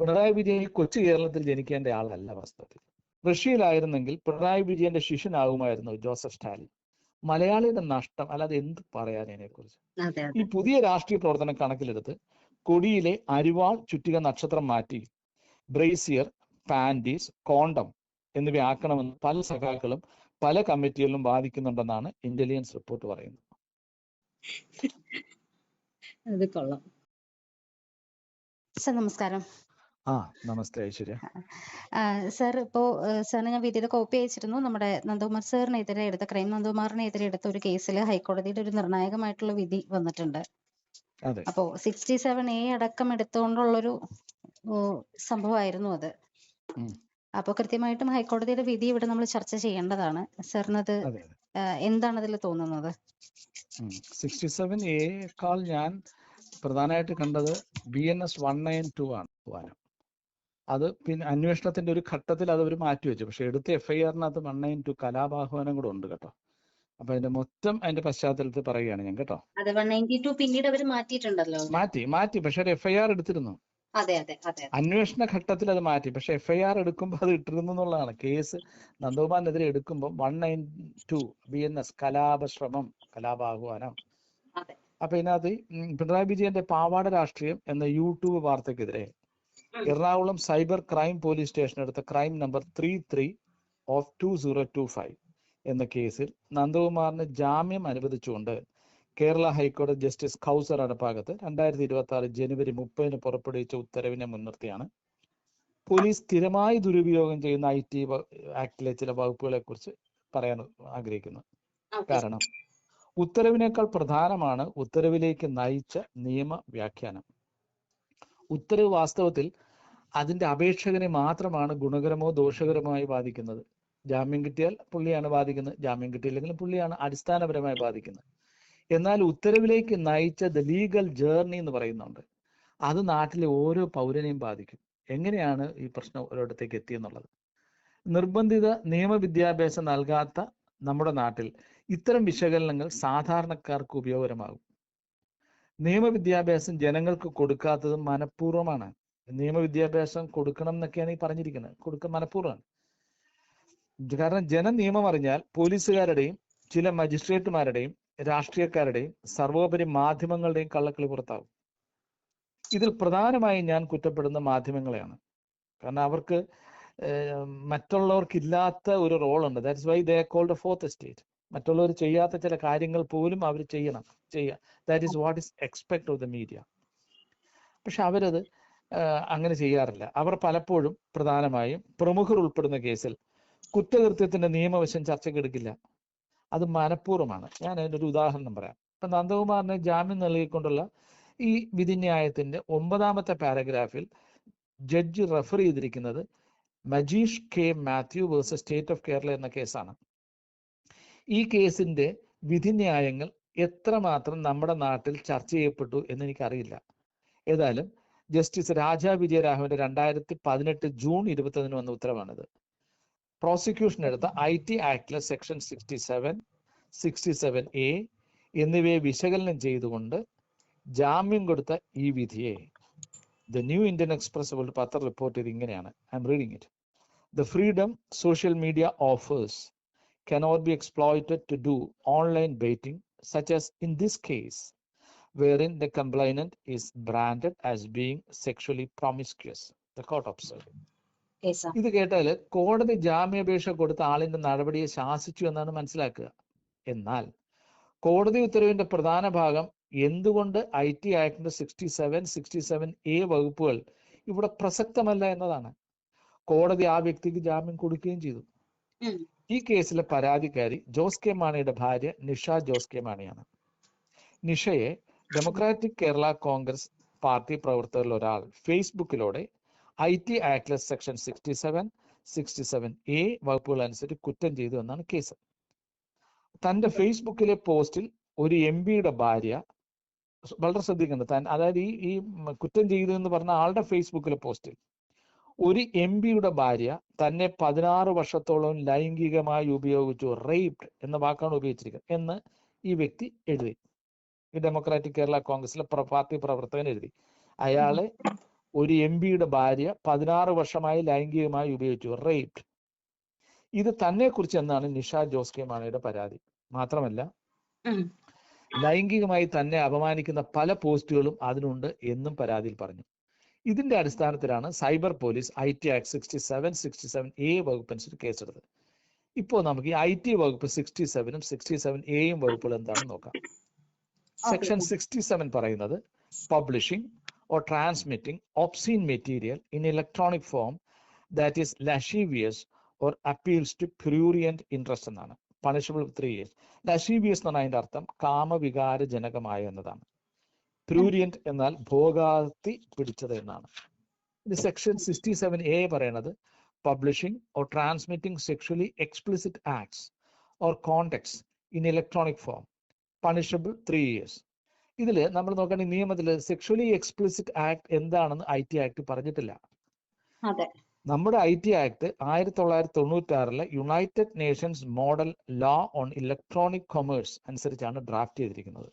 പിണറായി വിജയൻ ഈ കൊച്ചു കേരളത്തിൽ ജനിക്കേണ്ട ആളല്ല വാസ്തവത്തിൽ. റഷ്യയിലായിരുന്നെങ്കിൽ പിണറായി വിജയന്റെ ശിഷ്യനാകുമായിരുന്നു ജോസഫ് സ്റ്റാലിൻ. മലയാളിയുടെ നഷ്ടം അല്ലാതെ എന്ത് പറയാൻ ഇതിനെക്കുറിച്ച്? അതെ. ഈ പുതിയ രാഷ്ട്രീയ പ്രവർത്തനം കണക്കിലെടുത്ത് കൊടിയിലെ അരിവാൾ ചുറ്റിക നക്ഷത്രം മാറ്റി ബ്രേസിയർ പാൻഡീസ് കോണ്ടം എന്നിവ ആക്കണമെന്ന് പല സഖാക്കളും പല കമ്മിറ്റികളിലും വാദിക്കുന്നുണ്ടെന്നാണ് ഇന്റലിജൻസ് റിപ്പോർട്ട് പറയുന്നത്. അത് കൊള്ളാം. സർ നമസ്കാരം. ആ നമസ്തേ ഐശ്വര്യ. സർ ഇപ്പോ സാറിന് ഞാൻ വിധിയുടെ കോപ്പി അയച്ചിരുന്നു. നമ്മുടെ നന്ദകുമാർ സാറിനെതിരെ എടുത്ത ക്രൈം നന്ദകുമാറിനെതിരെ എടുത്ത ഒരു കേസിൽ ഹൈക്കോടതിയുടെ ഒരു നിർണായകമായിട്ടുള്ള വിധി വന്നിട്ടുണ്ട്. അപ്പോ സിക്സ്റ്റി സെവൻ എ അടക്കം എടുത്തുകൊണ്ടുള്ളൊരു ഒരു സംഭവമായിരുന്നു അത്. അപ്പൊ കൃത്യമായിട്ടും ഹൈക്കോടതിയുടെ വിധി ഇവിടെ നമ്മൾ ചർച്ച ചെയ്യേണ്ടതാണ്. സാറിനത് എന്താണ് അതിൽ തോന്നുന്നത്? സിക്സ്റ്റി സെവൻ എക്കാൾ ഞാൻ പ്രധാനമായിട്ട് കണ്ടത് B N S one nine two ആണ്. അത് പിന്നെ അന്വേഷണത്തിന്റെ ഒരു ഘട്ടത്തിൽ അത് അവർ മാറ്റിവെച്ചു പക്ഷെ എടുത്ത എഫ് ഐ ആറിനകത്ത് വൺ നയൻ ടു കലാപാഹ്വാനം കൂടെ ഉണ്ട് കേട്ടോ. അപ്പൊ അതിന്റെ മൊത്തം അതിന്റെ പശ്ചാത്തലത്തിൽ പറയുകയാണ് ഞാൻ കേട്ടോ. പിന്നീട് അവർ മാറ്റിയിട്ടുണ്ടല്ലോ? മാറ്റി മാറ്റി. പക്ഷെ ഒരു എഫ് ഐ ആർ എടുത്തിരുന്നു. അന്വേഷണ ഘട്ടത്തിൽ അത് മാറ്റി. പക്ഷെ എഫ് ഐ ആർ എടുക്കുമ്പോൾ അത് ഇട്ടിരുന്നു എന്നുള്ളതാണ്. കേസ് നന്ദകുമാറിനെതിരെ എടുക്കുമ്പോൾ one nine two B N S കലാപശ്രമം കലാപാഹ്വാനം. അപ്പൊ ഇതിനകത്ത് പിണറായി വിജയന്റെ പാവാട രാഷ്ട്രീയം എന്ന YouTube വാർത്തക്കെതിരെ. Ernakulam cyber crime police station എടുത്ത crime number three three of two zero two five എന്ന കേസിൽ നന്ദകുമാറിന് ജാമ്യം അനുവദിച്ചുകൊണ്ട് കേരള ഹൈക്കോടതി ജസ്റ്റിസ് കൗസർ അടപ്പാകത്ത് രണ്ടായിരത്തി ഇരുപത്തി ആറ് ജനുവരി മുപ്പതിന് പുറപ്പെടുവിച്ച ഉത്തരവിനെ മുൻനിർത്തിയാണ്. പോലീസ് സ്ഥിരമായി ദുരുപയോഗം ചെയ്യുന്ന ഐ ടി ആക്ടിലെ ചില വകുപ്പുകളെ കുറിച്ച് പറയാൻ ആഗ്രഹിക്കുന്നത് കാരണം ഉത്തരവിനേക്കാൾ പ്രധാനമാണ് ഉത്തരവിലേക്ക് നയിച്ച നിയമ വ്യാഖ്യാനം ഉത്തരവ് വാസ്തവത്തിൽ അതിന്റെ അപേക്ഷകനെ മാത്രമാണ് ഗുണകരമോ ദോഷകരമായി ബാധിക്കുന്നത്. ജാമ്യം കിട്ടിയാൽ പുള്ളിയാണ് ബാധിക്കുന്നത്. ജാമ്യം കിട്ടിയില്ലെങ്കിലും പുള്ളിയാണ് അടിസ്ഥാനപരമായി ബാധിക്കുന്നത്. എന്നാൽ ഉത്തരവിലേക്ക് നയിച്ച ദ ലീഗൽ ജേർണി എന്ന് പറയുന്നുണ്ട്. അത് നാട്ടിലെ ഓരോ പൗരനെയും ബാധിക്കും. എങ്ങനെയാണ് ഈ പ്രശ്നം ഒരിടത്തേക്ക് എത്തിയെന്നുള്ളത്? നിർബന്ധിത നിയമവിദ്യാഭ്യാസം നൽകാത്ത നമ്മുടെ നാട്ടിൽ ഇത്തരം വിശകലനങ്ങൾ സാധാരണക്കാർക്ക് ഉപയോഗകരമാകും. നിയമവിദ്യാഭ്യാസം ജനങ്ങൾക്ക് കൊടുക്കാത്തത് മനഃപൂർവമാണ്. നിയമവിദ്യാഭ്യാസം കൊടുക്കണം എന്നൊക്കെയാണ് ഈ പറഞ്ഞിരിക്കുന്നത് കൊടുക്ക മനഃപൂർവമാണ്. കാരണം ജന നിയമം അറിഞ്ഞാൽ പോലീസുകാരുടെയും ചില മജിസ്ട്രേറ്റുമാരുടെയും രാഷ്ട്രീയക്കാരുടെയും സർവോപരി മാധ്യമങ്ങളുടെയും കള്ളക്കളി പുറത്താവും. ഇതിൽ പ്രധാനമായും ഞാൻ കുറ്റപ്പെടുന്ന മാധ്യമങ്ങളെയാണ്. കാരണം അവർക്ക് മറ്റുള്ളവർക്കില്ലാത്ത ഒരു റോളുണ്ട്. That's why they called fourth estate മറ്റുള്ളവർ ചെയ്യാത്ത ചില കാര്യങ്ങൾ പോലും അവർ ചെയ്യണം. ചെയ്യുക that is what is expect of the media പക്ഷെ അവരത് അങ്ങനെ ചെയ്യാറില്ല. അവർ പലപ്പോഴും പ്രധാനമായും പ്രമുഖർ ഉൾപ്പെടുന്ന കേസിൽ കുറ്റകൃത്യത്തിന്റെ നിയമവശം ചർച്ചയ്ക്കെടുക്കില്ല അത് മനഃപൂർവമാണ്. ഞാൻ അതിന്റെ ഒരു ഉദാഹരണം പറയാം. ഇപ്പൊ നന്ദകുമാറിന് ജാമ്യം നൽകിക്കൊണ്ടുള്ള ഈ വിധിന്യായത്തിന്റെ ഒമ്പതാമത്തെ പാരഗ്രാഫിൽ ജഡ്ജ് റെഫർ ചെയ്തിരിക്കുന്നത് Majeesh K Mathew versus state of Kerala എന്ന കേസാണ്. ഈ കേസിന്റെ വിധിന്യായങ്ങൾ എത്രമാത്രം നമ്മുടെ നാട്ടിൽ ചർച്ച ചെയ്യപ്പെട്ടു എന്ന് എനിക്കറിയില്ല. ഏതായാലും ജസ്റ്റിസ് രാജാ വിജയരാഘവന്റെ രണ്ടായിരത്തി പതിനെട്ട് ജൂൺ ഇരുപത്തൊന്നിന് വന്ന ഉത്തരവാണിത്. പ്രോസിക്യൂഷൻ എടുത്ത I T ആക്ടിലെ section sixty seven sixty seven A എന്നിവയെ വിശകലനം ചെയ്തുകൊണ്ട് ജാമ്യം കൊടുത്ത ഈ വിധിയെ the new Indian express world പത്രം റിപ്പോർട്ട് ചെയ്ത് ഇങ്ങനെയാണ്. I am reading it the freedom social media offers cannot be exploited to do online baiting such as in this case, wherein the complainant is branded as being sexually promiscuous. The court observed. ഇത് കേട്ടാൽ കോടതി ജാമ്യാപേക്ഷ കൊടുത്ത ആളിന്റെ നടപടിയെ ശാസിച്ചു എന്നാണ് മനസ്സിലാക്കുക. എന്നാൽ കോടതി ഉത്തരവിന്റെ പ്രധാന ഭാഗം എന്തുകൊണ്ട് I T ആക്ടിന്റെ sixty seven sixty seven A വകുപ്പുകൾ ഇവിടെ പ്രസക്തമല്ല എന്നതാണ്. കോടതി ആ വ്യക്തിക്ക് ജാമ്യം കൊടുക്കുകയും ചെയ്തു. ഈ കേസിലെ പരാതിക്കാരി ജോസ് കെ മാണിയുടെ ഭാര്യ നിഷ ജോസ് കെ മാണിയാണ്. നിഷയെ ഡെമോക്രാറ്റിക് കേരള കോൺഗ്രസ് പാർട്ടി പ്രവർത്തകരിൽ ഒരാൾ ഫേസ്ബുക്കിലൂടെ I T ആക്ടിലെ section sixty seven sixty seven A വകുപ്പുകൾ അനുസരിച്ച് കുറ്റം ചെയ്തു എന്നാണ് കേസ്. തന്റെ ഫേസ്ബുക്കിലെ പോസ്റ്റിൽ ഒരു എം പിയുടെ ഭാര്യ വളരെ ശ്രദ്ധിക്കുന്നത് അതായത് ഈ ഈ കുറ്റം ചെയ്തു എന്ന് പറഞ്ഞ ആളുടെ ഫേസ്ബുക്കിലെ പോസ്റ്റിൽ ഒരു എം പിയുടെ ഭാര്യ തന്നെ പതിനാറ് വർഷത്തോളം ലൈംഗികമായി ഉപയോഗിച്ചു റേപ്ഡ് എന്ന വാക്കാണ് ഉപയോഗിച്ചിരിക്കുന്നത് എന്ന് ഈ വ്യക്തി എഴുതി. ഈ ഡെമോക്രാറ്റിക് കേരള കോൺഗ്രസിലെ പാർട്ടി പ്രവർത്തകൻ എഴുതി. അയാളെ ഒരു എം പിയുടെ ഭാര്യ പതിനാറ് വർഷമായി ലൈംഗികമായി ഉപയോഗിച്ചു. റേപ്ഡ് ഇത് തന്നെ കുറിച്ച് എന്നാണ് നിഷ ജോസ് കെ മാണിയുടെ പരാതി. മാത്രമല്ല ലൈംഗികമായി തന്നെ അപമാനിക്കുന്ന പല പോസ്റ്റുകളും അതിനുണ്ട് എന്നും പരാതിയിൽ പറഞ്ഞു. ഇതിന്റെ അടിസ്ഥാനത്തിലാണ് cyber police I T act sixty seven sixty seven A വകുപ്പനുസരിച്ച് കേസെടുത്തത്. ഇപ്പോൾ നമുക്ക് ഈ ഐ ടി വകുപ്പ് സിക്സ്റ്റി സെവനും സിക്സ്റ്റി സെവൻ എയും വകുപ്പുകൾ എന്താണെന്ന് നോക്കാം. സെക്ഷൻ സിക്സ്റ്റി സെവൻ പറയുന്നത് publishing or transmitting obscene material in electronic form that is lascivious or appeals to prurient interest എന്നാണ്. പണിഷബിൾ ത്രീ ഇയേഴ്സ് ലഷീവിയസ് എന്ന് പറഞ്ഞാൽ അതിന്റെ അർത്ഥം കാമവികാരജനകമായ എന്നതാണ്. പ്യൂരിയന്റ് എന്നാൽ ഭോഗാർത്തി പിടിച്ചത് എന്നാണ്. ഇത് സെക്ഷൻ സിക്സ്റ്റി സെവൻ എ പറയണത് publishing or transmitting sexually explicit acts or conducts in electronic form punishable three years ഇതിൽ നമ്മൾ നോക്കുകയാണെങ്കിൽ നിയമത്തിൽ സെക്ഷലി എക്സ്പ്ലിസിറ്റ് ആക്ട് എന്താണെന്ന് ഐ ടി ആക്ട് പറഞ്ഞിട്ടില്ല. നമ്മുടെ ഐ ടി ആക്ട് ആയിരത്തി തൊള്ളായിരത്തി തൊണ്ണൂറ്റി ആറിലെ United Nations model law on electronic commerce അനുസരിച്ചാണ് ഡ്രാഫ്റ്റ് ചെയ്തിരിക്കുന്നത്.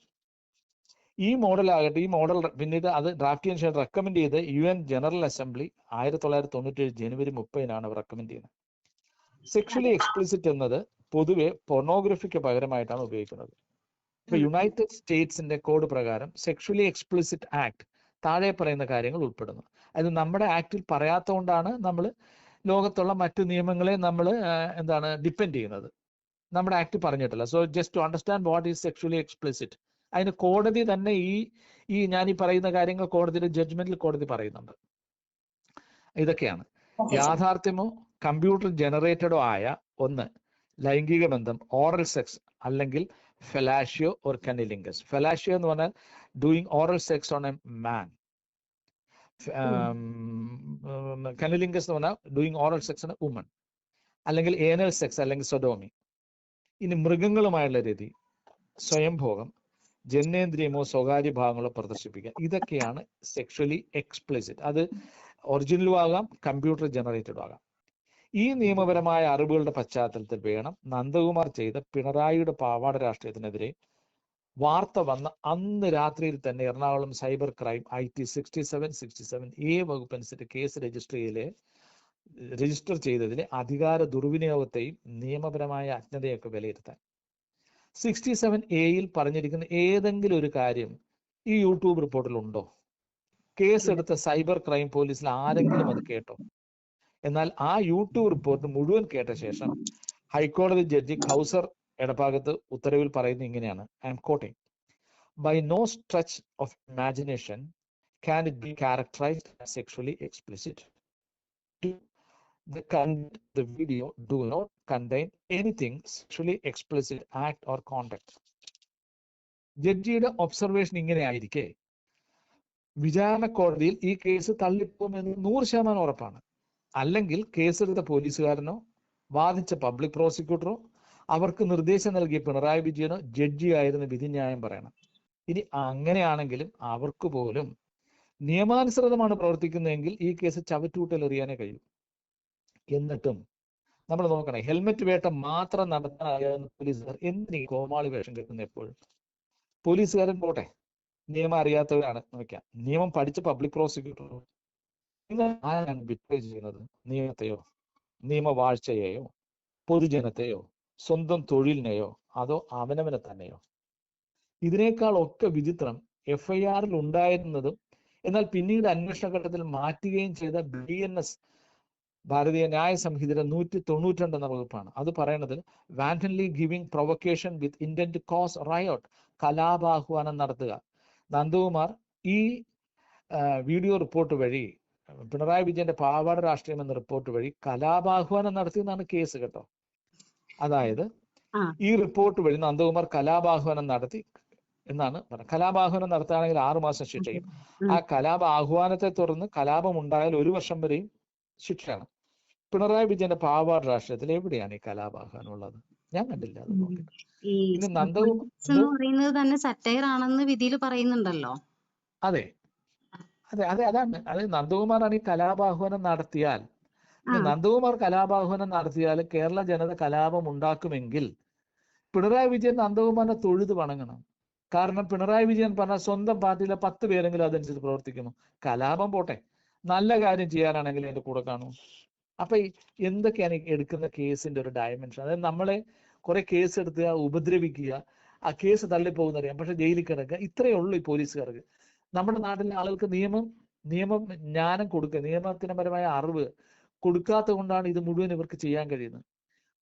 ഈ മോഡൽ ആകട്ടെ ഈ മോഡൽ പിന്നീട് അത് ഡ്രാഫ്റ്റ് ചെയ്യാൻ ശേഷം റെക്കമെൻഡ് ചെയ്ത് യു എൻ ജനറൽ അസംബ്ലി ആയിരത്തി തൊള്ളായിരത്തി തൊണ്ണൂറ്റി ഏഴ് ജനുവരി മുപ്പതിനാണ് അവർ റെക്കമെൻഡ് ചെയ്യുന്നത്. സെക്ഷലി എക്സ്പ്ലിസിറ്റ് എന്നത് പൊതുവെ പൊർണോഗ്രഫിക്ക് പകരമായിട്ടാണ് ഉപയോഗിക്കുന്നത്. ഇപ്പൊ. യുണൈറ്റഡ് സ്റ്റേറ്റ്സിന്റെ കോഡ് പ്രകാരം സെക്ഷലി എക്സ്പ്ലിസിറ്റ് ആക്ട് താഴെ പറയുന്ന കാര്യങ്ങൾ ഉൾപ്പെടുന്നു. അത് നമ്മുടെ ആക്ടിൽ പറയാത്തതുകൊണ്ടാണ് നമ്മൾ ലോകത്തുള്ള മറ്റു നിയമങ്ങളെ നമ്മൾ എന്താണ് ഡിപ്പെൻഡ് ചെയ്യുന്നത്. നമ്മുടെ ആക്ട് പറഞ്ഞിട്ടില്ല. So just to understand what is sexually explicit അതിന് കോടതി തന്നെ ഈ ഈ ഞാൻ ഈ പറയുന്ന കാര്യങ്ങൾ കോടതിയുടെ ജഡ്ജ്മെന്റിൽ കോടതി പറയുന്നുണ്ട്. ഇതൊക്കെയാണ്. യാഥാർത്ഥ്യമോ കമ്പ്യൂട്ടർ ജനറേറ്റഡോ ആയ ഒന്ന് ലൈംഗിക ബന്ധം ഓറൽ സെക്സ് അല്ലെങ്കിൽ ഫെലാഷിയോ ഓർ കനിലിംഗസ് ഫെലാഷിയോ എന്ന് പറഞ്ഞാൽ doing oral sex on a man cunnilingus എന്ന് പറഞ്ഞാൽ doing oral sex on a woman അല്ലെങ്കിൽ ഏനൽ സെക്സ് അല്ലെങ്കിൽ സൊഡോമി ഇനി മൃഗങ്ങളുമായുള്ള രീതി. സ്വയംഭോഗം ജനനേന്ദ്രിയമോ സ്വകാര്യ ഭാഗങ്ങളോ പ്രദർശിപ്പിക്കുക. ഇതൊക്കെയാണ് സെക്ഷലി എക്സ്പ്ലിസിറ്റ് അത് ഒറിജിനലും ആകാം കമ്പ്യൂട്ടർ ജനറേറ്റഡും ആകാം. ഈ നിയമപരമായ അറിവുകളുടെ പശ്ചാത്തലത്തിൽ വേണം നന്ദകുമാർ ചെയ്ത പിണറായിയുടെ പാവാട രാഷ്ട്രീയത്തിനെതിരെ വാർത്ത വന്ന അന്ന് രാത്രിയിൽ തന്നെ Ernakulam cyber crime I T sixty seven sixty seven A വകുപ്പ് അനുസരിച്ച് കേസ് രജിസ്റ്റർ രജിസ്റ്റർ ചെയ്തതിലെ അധികാര ദുർവിനിയോഗത്തെയും നിയമപരമായ അജ്ഞതയൊക്കെ വിലയിരുത്താൻ. സിക്സ്റ്റി സെവൻ എയിൽ പറഞ്ഞിരിക്കുന്ന ഏതെങ്കിലും ഒരു കാര്യം ഈ യൂട്യൂബ് റിപ്പോർട്ടിലുണ്ടോ? കേസ് എടുത്ത സൈബർ ക്രൈം പോലീസിൽ ആരെങ്കിലും അത് കേട്ടോ? എന്നാൽ ആ യൂട്യൂബ് റിപ്പോർട്ട് മുഴുവൻ കേട്ട ശേഷം ഹൈക്കോടതി ജഡ്ജി കൗസർ എടപ്പാകത്ത് ഉത്തരവിൽ പറയുന്നത് ഇങ്ങനെയാണ്. I am quoting by no stretch of imagination can it be characterised sexually explicit the content the video do not contain anything sexually explicit ജഡ്ജിയുടെ ഒബ്സർവേഷൻ ഇങ്ങനെ ആയിരിക്കെ വിചാരണ കോടതിയിൽ ഈ കേസ് തള്ളിപ്പോകുമെന്ന് നൂറ് ശതമാനം ഉറപ്പാണ്. അല്ലെങ്കിൽ കേസെടുത്ത പോലീസുകാരനോ വാദിച്ച പബ്ലിക് പ്രോസിക്യൂട്ടറോ അവർക്ക് നിർദ്ദേശം നൽകിയ പിണറായി വിജയനോ ജഡ്ജിയായിരുന്ന വിധിന്യായം പറയണം. ഇനി അങ്ങനെയാണെങ്കിലും അവർക്ക് പോലും നിയമാനുസൃതമാണ് പ്രവർത്തിക്കുന്നതെങ്കിൽ ഈ കേസ് ചവിറ്റൂട്ടൽ എറിയാനേ കഴിയും. എന്നിട്ടും നമ്മൾ നോക്കണേ ഹെൽമെറ്റ് വേട്ട മാത്രം നടത്താൻ അറിയാവുന്ന പോലീസുകാർ എന്തിനീ കോമാളി വേഷം കെട്ടുന്ന എപ്പോഴും പോലീസുകാരൻ പോട്ടെ നിയമം അറിയാത്തവരാണ് നോക്കാം നിയമം പഠിച്ച പബ്ലിക് പ്രോസിക്യൂട്ടർ നിങ്ങൾ ആരാണ് ബിട്രേ ചെയ്യുന്നത്? നിയമത്തെയോ? നിയമവാഴ്ചയെയോ? പൊതുജനത്തെയോ? സ്വന്തം തൊഴിലിനെയോ? അതോ അവനവനെ തന്നെയോ? ഇതിനേക്കാൾ ഒക്കെ വിചിത്രം എഫ് ഐ ആറിൽ ഉണ്ടായിരുന്നതും എന്നാൽ പിന്നീട് അന്വേഷണ ഘട്ടത്തിൽ മാറ്റുകയും ചെയ്ത ബി എൻ എസ് ഭാരതീയ ന്യായ സംഹിതയുടെ നൂറ്റി തൊണ്ണൂറ്റിരണ്ട് എന്ന വകുപ്പാണ്. അത് പറയുന്നത് wantonly giving provocation with intent cause riot കലാപാഹ്വാനം നടത്തുക. നന്ദകുമാർ ഈ വീഡിയോ റിപ്പോർട്ട് വഴി പിണറായി വിജയന്റെ പാവാട രാഷ്ട്രീയം എന്ന റിപ്പോർട്ട് വഴി കലാപാഹ്വാനം നടത്തിയെന്നാണ് കേസ് കേട്ടോ. അതായത് ഈ റിപ്പോർട്ട് വഴി നന്ദകുമാർ കലാപാഹ്വാനം നടത്തി എന്നാണ് പറഞ്ഞത്. കലാപാഹ്വാനം നടത്തുകയാണെങ്കിൽ ആറുമാസം ശിക്ഷയും. ആ കലാപ ആഹ്വാനത്തെ തുടർന്ന് കലാപം ഉണ്ടായാൽ ഒരു വർഷം വരെയും ശിക്ഷയാണ്. പിണറായി വിജയന്റെ പാവാട് രാഷ്ട്രീയത്തിൽ എവിടെയാണ് ഈ കലാപാഹ്വാനം ഉള്ളത്? ഞാൻ കണ്ടില്ല അത് നോക്കി ഈ ഇനി നന്ദകുമാർ പറയുന്നത് തന്നെ സറ്റയർ ആണെന്ന് വിധിയിൽ പറയുന്നുണ്ടല്ലോ. അതെ. അതെ അതെ അതാണ്. അത് നന്ദകുമാറാണ് ഈ കലാപാഹ്വാനം നടത്തിയാൽ. നന്ദകുമാർ കലാപാഹ്വാനം നടത്തിയാൽ കേരള ജനത കലാപം ഉണ്ടാക്കുമെങ്കിൽ പിണറായി വിജയൻ നന്ദകുമാറിനെ തൊഴുത് വണങ്ങണം. കാരണം പിണറായി വിജയൻ പറഞ്ഞ സ്വന്തം പാർട്ടിയിലെ പത്ത് പേരെങ്കിലും അതനുസരിച്ച് പ്രവർത്തിക്കുന്നു. കലാപം പോട്ടെ. നല്ല കാര്യം ചെയ്യാനാണെങ്കിൽ എന്റെ കൂടെ കാണൂ. അപ്പൊ എന്തൊക്കെയാണ് ഈ എടുക്കുന്ന കേസിന്റെ ഒരു ഡയമെൻഷൻ അതായത് നമ്മളെ കുറെ കേസ് എടുത്ത് ഉപദ്രവിക്കുക ആ കേസ് തള്ളിപ്പോകുന്നറിയാം പക്ഷെ ജയിലിൽ കിടക്കുക ഇത്രയേ ഉള്ളൂ ഈ പോലീസുകാർക്ക്. നമ്മുടെ നാട്ടിലെ ആളുകൾക്ക് നിയമം നിയമം ജ്ഞാനം കൊടുക്കുക നിയമത്തിനപരമായ അറിവ് കൊടുക്കാത്ത കൊണ്ടാണ് ഇത് മുഴുവൻ ഇവർക്ക് ചെയ്യാൻ കഴിയുന്നത്.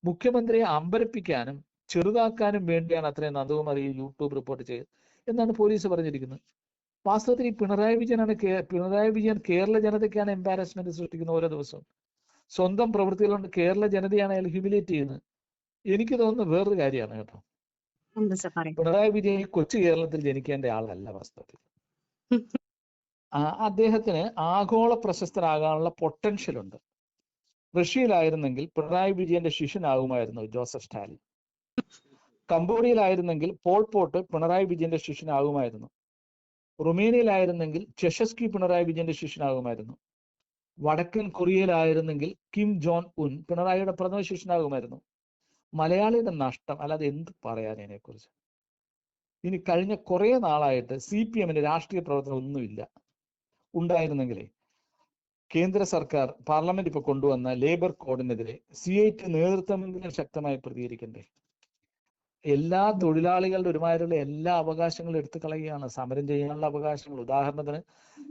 മുഖ്യമന്ത്രിയെ അമ്പരപ്പിക്കാനും ചെറുതാക്കാനും വേണ്ടിയാണ് അത്രയും നന്ദകുമാർ ഈ യൂട്യൂബ് റിപ്പോർട്ട് ചെയ്തത് എന്നാണ് പോലീസ് പറഞ്ഞിരിക്കുന്നത്. വാസ്തവത്തിൽ ഈ പിണറായി വിജയനാണ് പിണറായി വിജയൻ കേരള ജനതയ്ക്കാണ് എംബാരസ്മെന്റ് സൃഷ്ടിക്കുന്നത് ഓരോ ദിവസവും. സ്വന്തം പ്രവൃത്തികൾ കൊണ്ട് കേരള ജനതയാണ് അയാൾ ഹ്യൂമിലേറ്റ് ചെയ്യുന്നത്. എനിക്ക് തോന്നുന്ന വേറൊരു കാര്യമാണ് കേട്ടോ. പിണറായി വിജയൻ കൊച്ചു കേരളത്തിൽ ജനിക്കേണ്ട ആളല്ല വാസ്തവത്തിൽ. അദ്ദേഹത്തിന് ആഗോള പ്രശസ്തരാകാനുള്ള പൊട്ടൻഷ്യൽ ഉണ്ട്. റഷ്യയിലായിരുന്നെങ്കിൽ പിണറായി വിജയന്റെ ശിഷ്യനാകുമായിരുന്നു ജോസഫ് സ്റ്റാലിൻ. കംബോഡിയയിലായിരുന്നെങ്കിൽ പോൾ പോട്ട് പിണറായി വിജയന്റെ ശിഷ്യനാകുമായിരുന്നു. റുമേനിയയിലായിരുന്നെങ്കിൽ ചെഷസ്കി പിണറായി വിജയന്റെ ശിഷ്യനാകുമായിരുന്നു. വടക്കൻ കൊറിയയിലായിരുന്നെങ്കിൽ കിം ജോൺ ഉൻ പിണറായിയുടെ പ്രഥമ ശിഷ്യനാകുമായിരുന്നു. മലയാളിയുടെ നഷ്ടം അല്ലാതെ എന്ത് പറയാൻ ഇതിനെക്കുറിച്ച്? ഇനി കഴിഞ്ഞ കുറേ നാളായിട്ട് സി പി എമ്മിന്റെ രാഷ്ട്രീയ പ്രവർത്തനം ഒന്നുമില്ല. ഉണ്ടായിരുന്നെങ്കിലേ കേന്ദ്ര സർക്കാർ പാർലമെന്റ് ഇപ്പൊ കൊണ്ടുവന്ന ലേബർ കോഡിനെതിരെ സി ഐ ടി നേതൃത്വമെങ്കിലും ശക്തമായി പ്രതികരിക്കണ്ടേ? എല്ലാ തൊഴിലാളികളുടെ ഒരുമാതിരിയുള്ള എല്ലാ അവകാശങ്ങളും എടുത്തു കളയുകയാണ്. സമരം ചെയ്യാനുള്ള അവകാശങ്ങൾ. ഉദാഹരണത്തിന്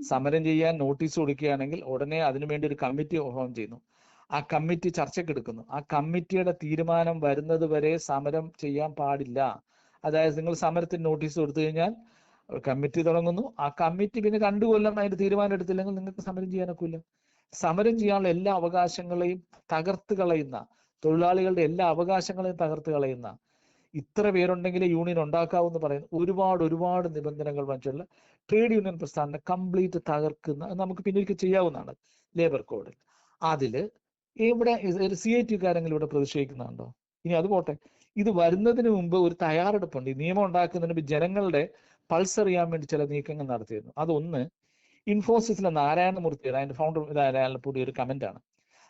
സമരം ചെയ്യാൻ നോട്ടീസ് കൊടുക്കുകയാണെങ്കിൽ ഉടനെ അതിനുവേണ്ടി ഒരു കമ്മിറ്റി ഫോം ചെയ്യുന്നു. ആ കമ്മിറ്റി ചർച്ചയ്ക്കെടുക്കുന്നു ആ കമ്മിറ്റിയുടെ തീരുമാനം വരുന്നത് വരെ സമരം ചെയ്യാൻ പാടില്ല. അതായത് നിങ്ങൾ സമരത്തിന് നോട്ടീസ് കൊടുത്തു കഴിഞ്ഞാൽ കമ്മിറ്റി തുടങ്ങുന്നു. ആ കമ്മിറ്റി പിന്നെ രണ്ടു കൊല്ലം അതിന്റെ തീരുമാനം എടുത്തില്ലെങ്കിൽ നിങ്ങൾക്ക് സമരം ചെയ്യാനൊക്കില്ല. സമരം ചെയ്യാനുള്ള എല്ലാ അവകാശങ്ങളെയും തകർത്ത് കളയുന്ന തൊഴിലാളികളുടെ എല്ലാ അവകാശങ്ങളെയും തകർത്ത് കളയുന്ന ഇത്ര പേരുണ്ടെങ്കിലേ യൂണിയൻ ഉണ്ടാക്കാവൂ എന്ന് പറയുന്ന ഒരുപാട് ഒരുപാട് നിബന്ധനകൾ വെച്ചുള്ള ട്രേഡ് യൂണിയൻ പ്രസ്ഥാനത്തെ കംപ്ലീറ്റ് തകർക്കുന്ന നമുക്ക് പിന്നീട് ചെയ്യാവുന്നതാണ് ലേബർ കോഡിൽ അതിൽ ഇവിടെ സി ഐ ടി കാര്യങ്ങൾ ഇവിടെ പ്രതിഷേധിക്കുന്നുണ്ടോ? ഇനി അത് പോട്ടെ. ഇത് വരുന്നതിന് മുമ്പ് ഒരു തയ്യാറെടുപ്പുണ്ട്. ഈ നിയമം ഉണ്ടാക്കുന്നതിന് മുമ്പ് ജനങ്ങളുടെ പൾസ് അറിയാൻ വേണ്ടി ചില നീക്കങ്ങൾ നടത്തിയിരുന്നു. അതൊന്ന് ഇൻഫോസിസിലെ നാരായണമൂർത്തിയുടെ അതിന്റെ ഫൗണ്ടർ നാരായണ പുതിയ ഒരു കമന്റ് ആണ്.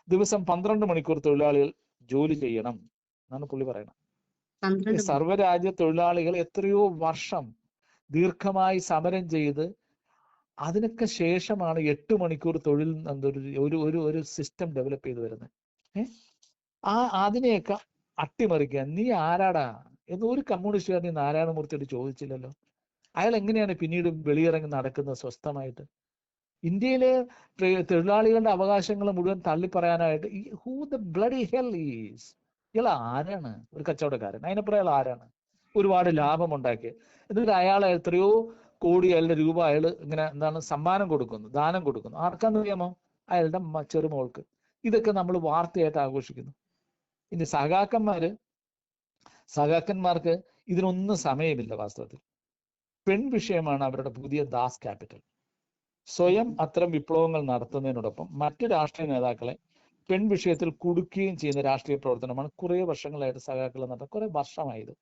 ദിവസം പന്ത്രണ്ട് മണിക്കൂർ തൊഴിലാളികൾ ജോലി ചെയ്യണം എന്നാണ് പുള്ളി പറയുന്നത്. സർവരാജ്യ തൊഴിലാളികൾ എത്രയോ വർഷം ദീർഘമായി സമരം ചെയ്ത് അതിനൊക്കെ ശേഷമാണ് എട്ട് മണിക്കൂർ തൊഴിൽ എന്തൊരു ഒരു ഒരു ഒരു സിസ്റ്റം ഡെവലപ്പ് ചെയ്ത് വരുന്നത്. ഏഹ് ആ അതിനെയൊക്കെ അട്ടിമറിക്കാൻ നീ ആരാടാ? എന്ന് ഒരു കമ്മ്യൂണിസ്റ്റുകാരൻ ഈ നാരായണമൂർത്തിയോട് ചോദിച്ചില്ലല്ലോ. അയാൾ എങ്ങനെയാണ് പിന്നീട് വെളിയിറങ്ങി നടക്കുന്നത് സ്വസ്ഥമായിട്ട്? ഇന്ത്യയിലെ തൊഴിലാളികളുടെ അവകാശങ്ങൾ മുഴുവൻ തള്ളിപ്പറയാനായിട്ട് who the bloody hell is ഇയാൾ ആരാണ്? ഒരു കച്ചവടക്കാരൻ. അതിനപ്പുറം അയാൾ ആരാണ്? ഒരുപാട് ലാഭം ഉണ്ടാക്കി എന്നിട്ട് അയാൾ എത്രയോ കോടി അയാളുടെ രൂപ അയാൾ ഇങ്ങനെ എന്താണ് സമ്മാനം കൊടുക്കുന്നു ദാനം കൊടുക്കുന്നു. ആർക്കാന്ന് അറിയാമോ അയാളുടെ ചെറുമോൾക്ക്. ഇതൊക്കെ നമ്മൾ വാർത്തയായിട്ട് ആഘോഷിക്കുന്നു. ഇനി സഖാക്കന്മാര് സഖാക്കന്മാർക്ക് ഇതിനൊന്നും സമയമില്ല വാസ്തവത്തിൽ. പെൺ വിഷയമാണ് അവരുടെ പുതിയ ദാസ് ക്യാപിറ്റൽ. സ്വയം അത്തരം വിപ്ലവങ്ങൾ നടത്തുന്നതിനോടൊപ്പം മറ്റ് രാഷ്ട്രീയ നേതാക്കളെ പെൺ വിഷയത്തിൽ കുടുക്കുകയും ചെയ്യുന്ന രാഷ്ട്രീയ പ്രവർത്തനമാണ് കുറെ വർഷങ്ങളായിട്ട് സഖാക്കൾ നടത്ത കുറെ വർഷമായത്.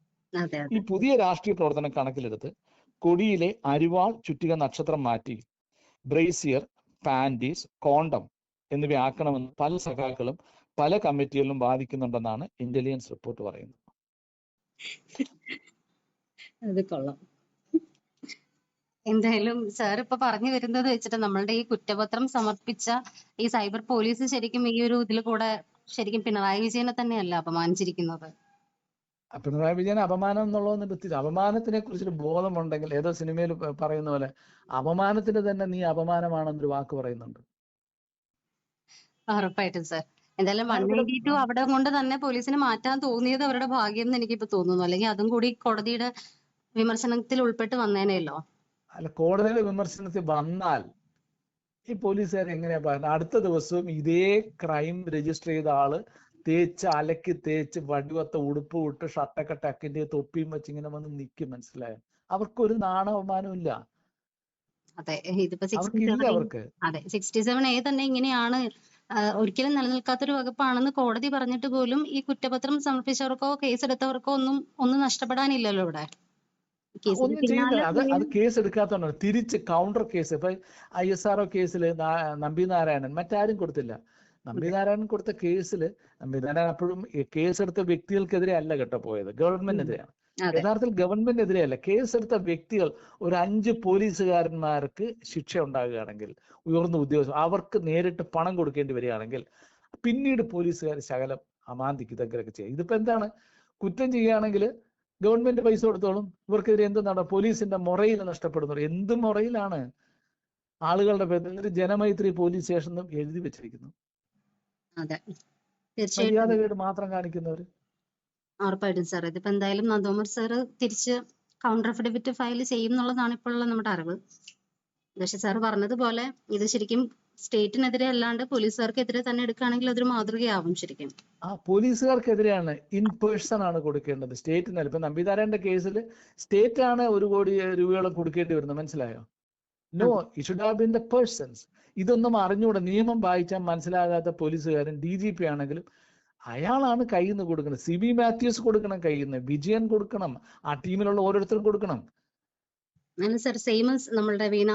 ഈ പുതിയ രാഷ്ട്രീയ പ്രവർത്തനം കണക്കിലെടുത്ത് കൊടിയിലെ അരിവാൾ ചുറ്റിക നക്ഷത്രം മാറ്റി ബ്രേസിയർ പാന്റീസ് കോണ്ടം എന്നിവ ആക്കണമെന്ന് പല സഖാക്കളും പല കമ്മിറ്റികളിലും ബാധിക്കുന്നുണ്ടെന്നാണ് ഇന്റലിജൻസ് റിപ്പോർട്ട് പറയുന്നത്. അത് കൊള്ളാം. എന്തായാലും സാർ ഇപ്പൊ പറഞ്ഞു വരുന്നത് വെച്ചിട്ട് നമ്മളുടെ ഈ കുറ്റപത്രം സമർപ്പിച്ച ഈ സൈബർ പോലീസ് ശരിക്കും ഈ ഒരു ഇതിൽ കൂടെ ശരിക്കും പിണറായി വിജയനെ തന്നെയല്ല അപമാനിച്ചിരിക്കുന്നത്? പിണറായി വിജയൻ അപമാനം എന്നുള്ള പറ്റില്ല. അപമാനത്തിനെ കുറിച്ചൊരു ബോധമുണ്ടെങ്കിൽ ഏതോ സിനിമയിൽ പറയുന്ന പോലെ അപമാനത്തിന് തന്നെ നീ അപമാനമാണെന്നൊരു വാക്ക് പറയുന്നുണ്ട്. ഉറപ്പായിട്ടും സാർ. എന്തായാലും വൺ എയ്റ്റി ടു അവിടെ കൊണ്ട് തന്നെ പോലീസിന് മാറ്റാൻ തോന്നിയത് അവരുടെ ഭാഗ്യം എന്ന് എനിക്കിപ്പോ തോന്നുന്നു. അല്ലെങ്കിൽ അതും കൂടി കോടതിയുടെ വിമർശനത്തിൽ ഉൾപ്പെട്ട് വന്നേനെയല്ലോ അല്ല. കോടതിയുടെ വിമർശനത്തിൽ വന്നാൽ ഈ പോലീസുകാർ എങ്ങനെയാ പറയുന്നത് അടുത്ത ദിവസവും ഇതേ ക്രൈം രജിസ്റ്റർ ചെയ്ത ആൾ തേച്ച് അലക്കി തേച്ച് വടിവത്ത ഉടുപ്പ് ഇട്ട് ഷർട്ടൊക്കെ ടക്കിന്റെ തൊപ്പിയും വെച്ച് ഇങ്ങനെ വന്ന് നിൽക്കും മനസ്സിലായോ? അവർക്കൊരു നാണവമാനവും ഇല്ല. അതെ ഇതിപ്പോ സിക്സ്റ്റി സെവൻ എ തന്നെ ഇങ്ങനെയാണ് ഒരിക്കലും നിലനിൽക്കാത്തൊരു വകുപ്പാണെന്ന് കോടതി പറഞ്ഞിട്ട് പോലും ഈ കുറ്റപത്രം സമർപ്പിച്ചവർക്കോ കേസെടുത്തവർക്കോ ഒന്നും ഒന്നും നഷ്ടപ്പെടാനില്ലല്ലോ ഇവിടെ. ഒന്നും പിന്നാലെ അത് അത് കേസ് എടുക്കാത്തതാണ് തിരിച്ച് കൗണ്ടർ കേസ് ഇപ്പൊ ഐ എസ് ആർ ഒ കേസിൽ നമ്പി നാരായണൻ മറ്റാരും കൊടുത്തില്ല. നമ്പി നാരായണൻ കൊടുത്ത കേസിൽ നമ്പി നാരായണൻ അപ്പോഴും കേസെടുത്ത വ്യക്തികൾക്കെതിരെ അല്ല കേട്ടോ പോയത്. ഗവൺമെന്റിനെതിരെയാണ്. യഥാർത്ഥത്തിൽ ഗവൺമെന്റിനെതിരെയല്ല കേസെടുത്ത വ്യക്തികൾ ഒരു അഞ്ച് പോലീസുകാരന്മാർക്ക് ശിക്ഷ ഉണ്ടാകുകയാണെങ്കിൽ ഉയർന്ന ഉദ്യോഗസ്ഥർ അവർക്ക് നേരിട്ട് പണം കൊടുക്കേണ്ടി വരികയാണെങ്കിൽ പിന്നീട് പോലീസുകാർ ശകലം അമാന്തിക്കത്തക്കരൊക്കെ ചെയ്യും. ഇതിപ്പോ എന്താണ്? കുറ്റം ചെയ്യുകയാണെങ്കിൽ ഗവൺമെന്റ് പൈസ കൊടുത്തോളും. ഇവർക്കെതിരെ എന്ത് നട പോലീസിന്റെ മുറയിൽ നഷ്ടപ്പെടുന്നു എന്ത് മുറയിലാണ് ആളുകളുടെ പേരിൽ ജനമൈത്രി പോലീസ് സ്റ്റേഷൻ എഴുതി വെച്ചിരിക്കുന്നു അതെ. കേട് മാത്രം കാണിക്കുന്നവർ ഉറപ്പായിട്ടും സാർ ഇതിപ്പോ എന്തായാലും നന്ദോമർ സാർ തിരിച്ച് കൗണ്ടർ അഫിഡവിറ്റ് ഫയൽ ചെയ്യും എന്നുള്ളതാണ് ഇപ്പോഴുള്ള നമ്മുടെ അറിവ്. പക്ഷെ സാർ പറഞ്ഞതുപോലെ ഇത് ശരിക്കും സ്റ്റേറ്റിനെതിരെ അല്ലാണ്ട് പോലീസുകാർക്കെതിരെ തന്നെ എടുക്കുകയാണെങ്കിൽ അതൊരു മാതൃകയാവും ശരിക്കും. ആ പോലീസുകാർക്കെതിരെയാണ് ഇൻ പേഴ്സൺ ആണ് കൊടുക്കേണ്ടത്. സ്റ്റേറ്റിനല്ല ഇപ്പൊ നമ്പിതാരന്റെ കേസിൽ സ്റ്റേറ്റ് ആണ് ഒരു കോടി രൂപയോളം കൊടുക്കേണ്ടി വരുന്നത്. മനസ്സിലായോ? No he should should have been the persons ഇതൊന്നും അറിഞ്ഞുകൂടെ നിയമം വായിച്ചാൽ മനസ്സിലാകാത്ത പോലീസുകാരൻ ഡി ജി പി ആണെങ്കിലും അയാളാണ് കയ്യിൽ നിന്ന് കൊടുക്കുന്നത്. സി ബി മാത്യൂസ് കൊടുക്കണം കയ്യിൽ നിന്ന് വിജയൻ കൊടുക്കണം. ആ ടീമിലുള്ള ഓരോരുത്തരും കൊടുക്കണം. അങ്ങനെ സർ സെയിം നമ്മളുടെ വീണ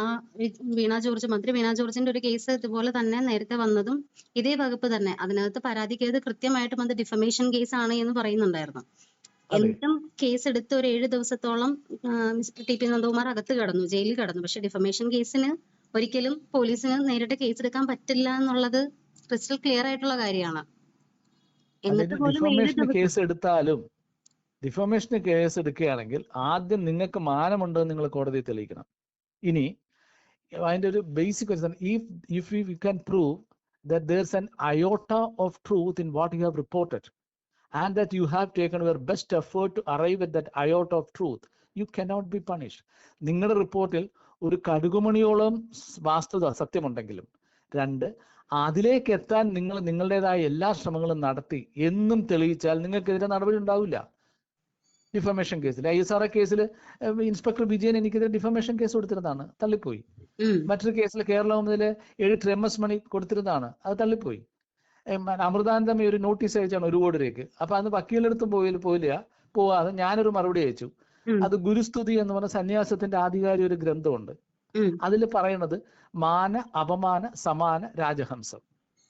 വീണ ജോർജ് മന്ത്രി വീണ ജോർജിന്റെ ഒരു കേസ് ഇതുപോലെ തന്നെ നേരത്തെ വന്നതും ഇതേ വകുപ്പ് തന്നെ. അതിനകത്ത് പരാതിക്കത് കൃത്യമായിട്ടും അത് ഡിഫമേഷൻ കേസ് ആണ് എന്ന് പറയുന്നുണ്ടായിരുന്നു. എന്നിട്ടും കേസ് എടുത്ത് ഒരു ഏഴ് ദിവസത്തോളം മിസ്റ്റർ ടി പി നന്ദകുമാർ അകത്ത് കടന്നു ജയിലിൽ കടന്നു. പക്ഷെ ഡിഫമേഷൻ കേസിന് ഒരിക്കലും പോലീസിന് നേരിട്ട് കേസ് എടുക്കാൻ പറ്റില്ല എന്നുള്ളത് ക്രിസ്റ്റൽ ക്ലിയർ ആയിട്ടുള്ള കാര്യമാണ്. എന്നിട്ട് അതിന് ഡിഫോമേഷന് കേസ് എടുത്താലും ഡിഫോമേഷന് കേസ് എടുക്കുകയാണെങ്കിൽ ആദ്യം നിങ്ങൾക്ക് മാനമുണ്ടെന്ന് നിങ്ങൾ കോടതിയിൽ തെളിയിക്കണം. ഇനി അതിന്റെ ഒരു basic if if you can prove that there's an iota of truth in what you have reported and that you have taken your best effort to arrive at that iota of truth you cannot be punished. നിങ്ങളുടെ റിപ്പോർട്ടിൽ ഒരു കടുകുമണിയോളം വാസ്തുത സത്യമുണ്ടെങ്കിലും. രണ്ട് അതിലേക്ക് എത്താൻ നിങ്ങൾ നിങ്ങളുടേതായ എല്ലാ ശ്രമങ്ങളും നടത്തി. എന്നും തെളിയിച്ചാൽ നിങ്ങൾക്കെതിരെ നടപടി ഉണ്ടാവില്ല. ഡിഫമേഷൻ കേസിൽ ഐ എസ് ആർ കേസിൽ ഇൻസ്പെക്ടർ വിജയൻ എനിക്കെതിരെ ഡിഫമേഷൻ കേസ് കൊടുത്തിരുന്നതാണ്. തള്ളിപ്പോയി. മറ്റൊരു കേസിൽ കേരള മുതലെ എഡിറ്റർ എം എസ് മണി കൊടുത്തിരുന്നതാണ്. അത് തള്ളിപ്പോയി. അമൃതാനന്ദം അമൃതാനന്ദമി ഒരു നോട്ടീസ് അയച്ചാണ് ഒരു കോടിലേക്ക് അപ്പൊ അന്ന് വക്കീലെടുത്തും പോയില്ല പോയില്ല. പോവാതെ ഞാനൊരു മറുപടി അയച്ചു. അത് ഗുരുസ്തുതി എന്ന് പറഞ്ഞ സന്യാസത്തിന്റെ ആധികാരിക ഒരു ഗ്രന്ഥമുണ്ട്. അതിൽ പറയുന്നത് മാന അപമാന സമാന രാജഹംസം.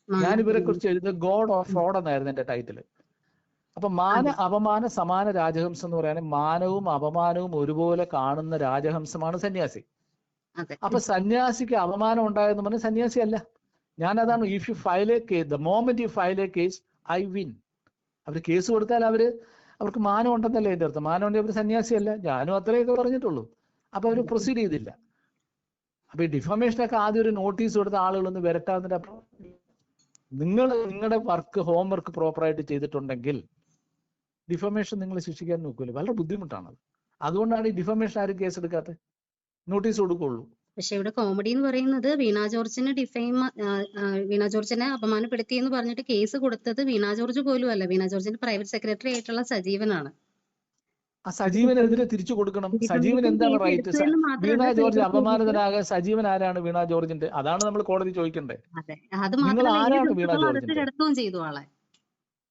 ഞാൻ ഇവരെ കുറിച്ച് എഴുതുന്നത് ഗോഡ് ഓഫ് ഫ്രോഡ് എന്നായിരുന്നു എന്റെ ടൈറ്റിൽ. അപ്പൊ മാന അപമാന സമാന രാജഹംസം എന്ന് പറയാൻ മാനവും അപമാനവും ഒരുപോലെ കാണുന്ന രാജഹംസമാണ് സന്യാസി. അപ്പൊ സന്യാസിക്ക് അപമാനം ഉണ്ടായെന്ന് പറഞ്ഞാൽ സന്യാസി അല്ല. ഞാൻ അതാണ് if you file a case the moment you file a case I win അവർ കേസ് കൊടുത്താൽ അവർ അവർക്ക് മാനം ഉണ്ടെന്നല്ലേ എന്റെ അർത്ഥം. മാനം ഉണ്ടെങ്കിൽ അവർ സന്യാസിയല്ല. ഞാനും അത്രയൊക്കെ പറഞ്ഞിട്ടുള്ളൂ. അപ്പൊ അവർ പ്രൊസീഡ് ചെയ്തില്ല. അപ്പൊ ഈ ഡിഫമേഷനൊക്കെ ആദ്യം ഒരു നോട്ടീസ് കൊടുത്ത ആളുകളൊന്ന് വരട്ടാന്നിട്ട് നിങ്ങൾ നിങ്ങളുടെ വർക്ക് ഹോംവർക്ക് പ്രോപ്പറായിട്ട് ചെയ്തിട്ടുണ്ടെങ്കിൽ ഡിഫമേഷൻ നിങ്ങൾ ശിക്ഷിക്കാൻ നോക്കൂല. വളരെ ബുദ്ധിമുട്ടാണത്. അതുകൊണ്ടാണ് ഈ ഡിഫമേഷൻ ആരും കേസ് എടുക്കാത്തത് നോട്ടീസ് കൊടുക്കുള്ളൂ. പക്ഷെ ഇവിടെ കോമഡി എന്ന് പറയുന്നത് വീണ ജോർജിനെ ഡിഫൈം വീണ ജോർജിനെ അപമാനപ്പെടുത്തി എന്ന് പറഞ്ഞിട്ട് കേസ് കൊടുത്തത് വീണ ജോർജ് പോലും അല്ല വീണ ജോർജിന്റെ പ്രൈവറ്റ് സെക്രട്ടറി ആയിട്ടുള്ള സജീവനാണ്. ആ സജീവനെതിരെ തിരിച്ചു കൊടുക്കണം? സജീവൻ എന്താണ് റൈറ്റ് വീണ ജോർജ് അപമാനിതനാകെ സജീവൻ ആരാണ് വീണ ജോർജിന്റെ? അതാണ് നമ്മൾ കോടതി ചോദിക്കണ്ടേ അതെ അത് നിങ്ങൾ ആരാണ് വീണ ജോർജിന്റെ?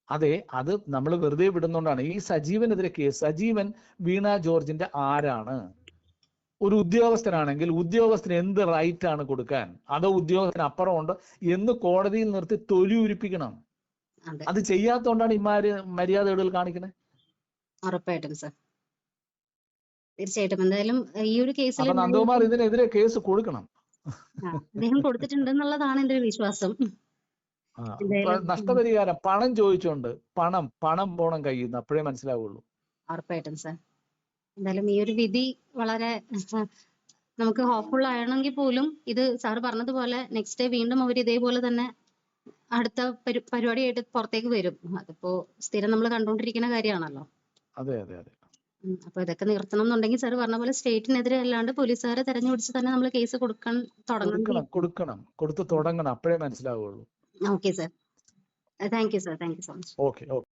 അതെ അത് നമ്മൾ വെറുതെ വിടുന്നോണ്ടാണ്. ഈ സജീവനെതിരെ കേസ് സജീവൻ വീണ ജോർജിന്റെ ആരാണ്? ഒരു ഉദ്യോഗസ്ഥനാണെങ്കിൽ ഉദ്യോഗസ്ഥന് എന്ത് റൈറ്റ് ആണ് കൊടുക്കാൻ? അതോ ഉദ്യോഗസ്ഥന് അപ്പുറം ഉണ്ട് എന്ന് കോടതിയിൽ നിർത്തി തൊലി ഉരിപ്പിക്കണം. അതെ. അത് ചെയ്യാത്തോണ്ടാണ് ഇമാര് മര്യാദകൾ കാണിക്കുന്നത് ഉറപ്പായിട്ടും സർ. തീർച്ചയായിട്ടും. എന്തായാലും ഈ ഒരു കേസിൽ നന്ദകുമാർ ഇതിനെതിരെ കേസ് കൊടുക്കണം. അദ്ദേഹം കൊടുത്തിട്ടുണ്ടെന്നുള്ളതാണ് എന്റെ ഒരു വിശ്വാസം നഷ്ടപരിഹാരം പണം ചോദിച്ചോണ്ട് പണം പണം പോണം കയ്യിൽ നിന്ന് അപ്പോഴേ മനസ്സിലാവുള്ളൂ. ഉറപ്പായിട്ടും സാർ. എന്തായാലും ഈ ഒരു വിധി വളരെ നമുക്ക് ഹോപ്പ്ഫുൾ ആണെങ്കിൽ പോലും ഇത് സാർ പറഞ്ഞതുപോലെ നെക്സ്റ്റ് ഡേ വീണ്ടും അവർ ഇതേപോലെ തന്നെ അടുത്ത പരി- പരിപാടിയായിട്ട് പുറത്തേക്ക് വരും. അതിപ്പോ സ്ഥിരം നമ്മൾ കണ്ടുകൊണ്ടിരിക്കുന്ന കാര്യമാണല്ലോ. അതെ അതെ അതെ. അപ്പൊ ഇതൊക്കെ നിർത്തണം എന്നുണ്ടെങ്കിൽ സാർ പറഞ്ഞ പോലെ സ്റ്റേറ്റിനെതിരെ അല്ലാണ്ട് പോലീസുകാരെ തെരഞ്ഞുപിടിച്ച് തന്നെ നമ്മൾ കേസ് കൊടുക്കാൻ തുടങ്ങണം. കൊടുക്കണം കൊടുത്ത് തുടങ്ങണം. അപ്പോഴേ മനസ്സിലാവുള്ളൂ. Okay sir thank you sir thank you so much okay okay